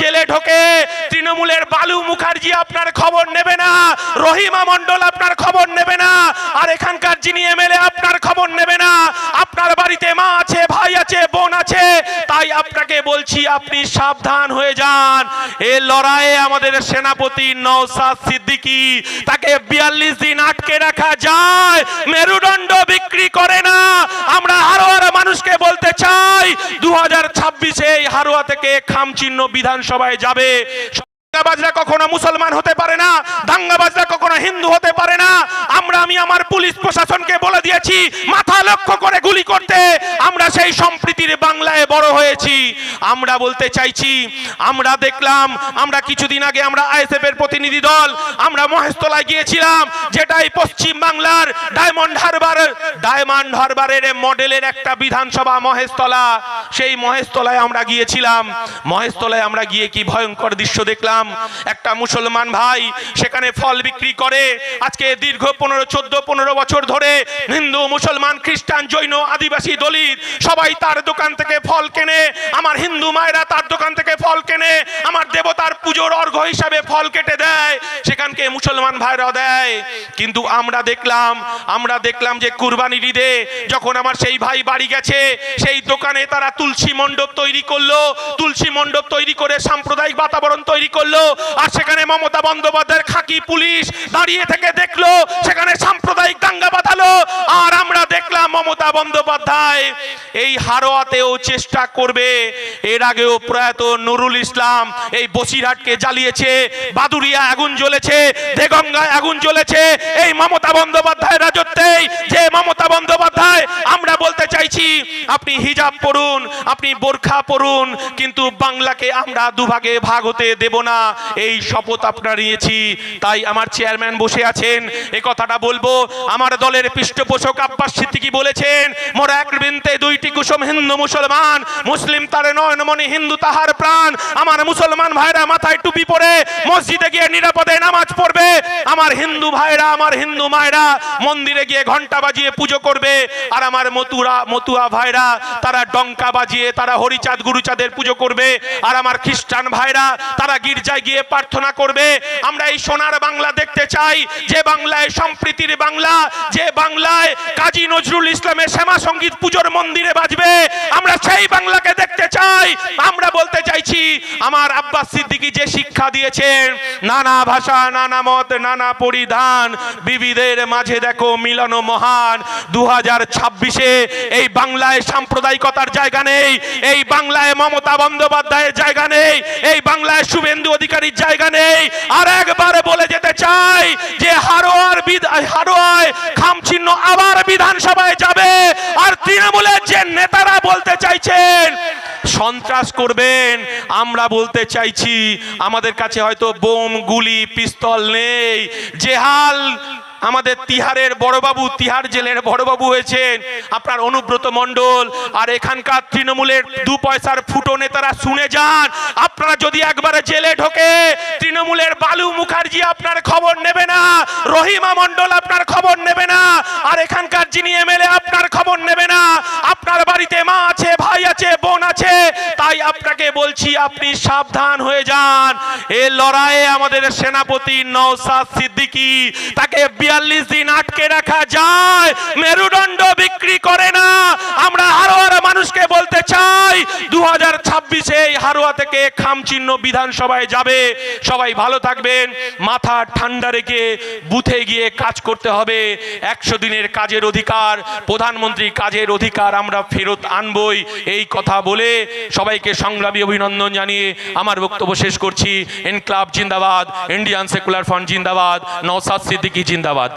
জেলে তৃণমূলের বালু মুখার্জি আপনার খবর নেবে না, রহিমা মন্ডল খবর নেবে না, আর এখানকার যিনি আপনার বাড়িতে মা আছে, ভাই আছে, বোন আছে, তাই আপনাকে বলছি আপনি সাবধান হয়ে যান। লড়াইয়ে আমাদের সেনাপতি সিদ্দিকী, তাকে বিয়াল্লিশ দিন আটকে রাখা যায়, মেরুদণ্ড বিক্রি করে না আমরা হারোয়ার মানুষকে বলতে চাই দু হাজার ছাব্বিশে হারুয়া থেকে খামচিহ্ন বিধানসভায় যাবে। দাঙ্গাবাজরা কখনো মুসলমান হতে পারে না, দাঙ্গাবাজরা কখনো হিন্দু হতে পারে না। আমরা, আমি আমার পুলিশ প্রশাসনকে বলে দিয়েছি, মাথা লক্ষ্য করে গুলি করতে। আমরা সেই সম্প্রীতির বাংলায় বড় হয়েছি। আমরা বলতে চাইছি, আমরা দেখলাম, আমরা কিছুদিন আগে আমরা আইএসএফ এর প্রতিনিধি দল, আমরা মহেশতলায় গিয়েছিলাম, যেটাই পশ্চিম বাংলার ডায়মন্ড হারবার, ডায়মন্ড হারবারের মডেলের একটা বিধানসভা মহেশতলা। সেই মহেশতলায় আমরা গিয়েছিলাম। মহেশতলায় আমরা গিয়ে কি ভয়ঙ্কর দৃশ্য দেখলাম? একটা মুসলমান ভাই সেখানে ফল বিক্রি করে। আজকে দীর্ঘ পনেরো, চোদ্দ, পনেরো বছর ধরে হিন্দু, মুসলমান, খ্রিস্টান, জৈন, আদিবাসী দলিত, সবাই তার দোকান থেকে ফল কেনে। আমার হিন্দু মায়েরা তার দোকান থেকে ফল কেনে। আমার দেবতার পুজোর অর্ঘ হিসাবে ফল কেটে দেয়। সেখানকে মুসলমান ভাইরা দেয়। কিন্তু আমরা দেখলাম আমরা দেখলাম যে কুরবানি ঈদে যখন আমার সেই ভাই বাড়ি গেছে, সেই দোকানে তারা তুলসী মণ্ডপ তৈরি করল। তুলসী মণ্ডপ তৈরি করে সাম্প্রদায়িক বাতাবরণ তৈরি করল। আর সেখানে মমতা বন্দ্যোপাধ্যায়ের খাকি পুলিশ দাঁড়িয়ে থেকে দেখল, সেখানে সাম্প্রদায়িক দাঙ্গা বাঁধালো, আর আমরা দেখলাম মমতা বন্দ্যোপাধ্যায় এই হারোয়াতেও চেষ্টা করবে। এর আগেও প্রয়াত নুরুল ইসলাম এই বসিরহাটকে জ্বালিয়েছে বাদুরিয়া আগুন জ্বলেছে, দেগঙ্গায় আগুন জ্বলেছে, এই মমতা বন্দ্যোপাধ্যায় রাজত্বেই যে মমতা বন্দ্যোপাধ্যায় আমরা বলতে চাইছি আপনি হিজাব পরুন আপনি বোরখা পরুন কিন্তু বাংলাকে আমরা দুভাগে ভাগ হতে দেব না। এই শপথ আপনারা নিয়েছি, তাই আমার চেয়ারম্যান বসে আছেন। এ কথাটা বলব, আমার দলের পৃষ্ঠপোষক আব্বাস সিদ্দিকি বলেছেন, মোরা এক বৃন্তে দুইটি কুসুম হিন্দু মুসলমান, মুসলিম তারে নয়নমণি হিন্দু তাহার প্রাণ। আমার মুসলমান ভাইরা মাথায় টুপি পরে মসজিদে গিয়ে নিরাপদে নামাজ পড়বে। আমার হিন্দু ভাইরা, আমার হিন্দু মায়েরা মন্দিরে গিয়ে ঘণ্টা বাজিয়ে পুজো করবে। আর আমার মতুরা, মতুয়া ভাইরা তারা ডঙ্কা বাজিয়ে, তারা হরিচাঁদ, গুরুচাঁদের পুজো করবে। আর আমার খ্রিস্টান ভাইরা, তারা গির্জায় গিয়ে প্রার্থনা করবে। আমরা এই সোনার বাংলা দেখতে চাই। যে বাংলায় সম্প্রীতির বাংলা, যে বাংলায় কাজী নজরুল ইসলামের শ্যামা সংগীত পুজোর মন্দিরে বাজবে, আমরা সেই বাংলাকে আমরা বলতে চাইছি, আমার আব্বাস যে শিক্ষা দিয়েছেন, নানা ভাষা, নানা মত, নানা পরিধান বিবিধের মাঝে দেখো মহান দু ছাব্বিশে এই বাংলায় সাম্প্রদায়িকতার জায়গা নেই, এই বাংলায় মমতা বন্দ্যোপাধ্যায়ের জায়গা নেই, এই বাংলায় শুভেন্দু অধিকারীর জায়গা নেই। আর একবার বলে যেতে চাই যে হারোয়ার হারোয়ায় খামচিহ্ন আবার বিধানসভায় যাবে। তৃণমূলের যে নেতারা বলতে চাইছেন, সন্ত্রাস করবেন। আমরা বলতে চাইছি, আমাদের কাছে হয়তো বোম, গুলি, পিস্তল নেই। জেহাল, আমাদের তিহারের বড়বাবু, তিহার জেলের বড়বাবু হয়েছেন, আপনার অনুব্রত আর এখানকার তৃণমূলের দু পয়সার ফুটো নেতারা শুনে যান। আপনারা যদি একবারে জেলে ঢোকে, তৃণমূলের বালু মুখার্জি আপনার খবর নেবে না, রহিমা মণ্ডল আপনার খবর নেবে না, আর এখানকার যিনি এমএলএ আপনার খবর নেবে না। বাড়িতে মা আছে, ভাই আছে, বোন আছে, তাই আপনাকে বলছি আপনি সাবধান হয়ে যান। এ লড়াইয়ে আমাদের সেনাপতি নওসাদ সিদ্দিকি, তাকে বিয়াল্লিশ দিন আটকে রাখা যায়, মেরুদণ্ড বিক্রি করে না। আমরা আরও আরও মানুষকে বলতে চাই ছাব্বিশে এই হারোয়া থেকে খামচিহ্ন বিধানসভায় যাবে। সবাই ভালো থাকবেন, মাথা ঠান্ডা রেখে বুথে গিয়ে কাজ করতে হবে। একশো দিনের কাজের অধিকার, প্রধানমন্ত্রী কাজের অধিকার আমরা ফেরত আনবই। এই কথা বলে সবাইকে সংগ্রামী অভিনন্দন জানিয়ে আমার বক্তব্য শেষ করছি। এনক্লাব জিন্দাবাদ, ইন্ডিয়ান সেকুলার ফ্রন্ট জিন্দাবাদ নওসাদ সিদ্দিকী জিন্দাবাদ।